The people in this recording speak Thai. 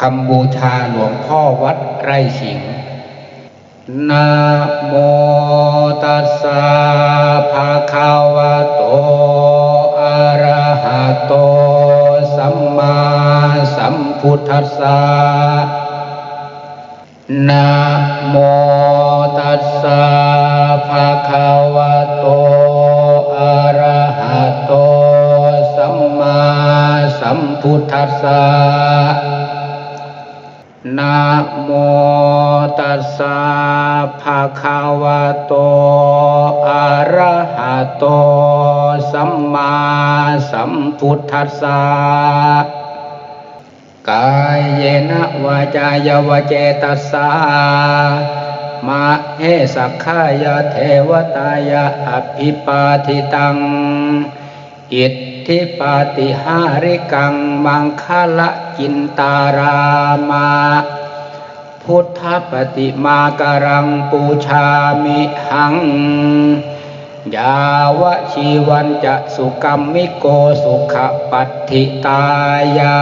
คำบูชาหลวงพ่อวัดไร่ขิงนะโมตัสสะภะคะวะโต อะระหะโต สัมมาสัมพุทธัสสะนะโมตัสสะภะคะวะโต อะระหะโต สัมมาสัมพุทธัสสะ นะโมตัสสะภะคะวะโต อะระหะโต สัมมาสัมพุทธัสสะกายเยนะวาจายวเจตัสสะมาเฮสักขายะเทวตายะอภิปาทิตัง อิทธิปาติหาริกังมังคละกินตารามา พุทธปฏิมาการังปูชามิหัง ยาวชีวันจะสุกรรมิโกสุขปัตถิตายา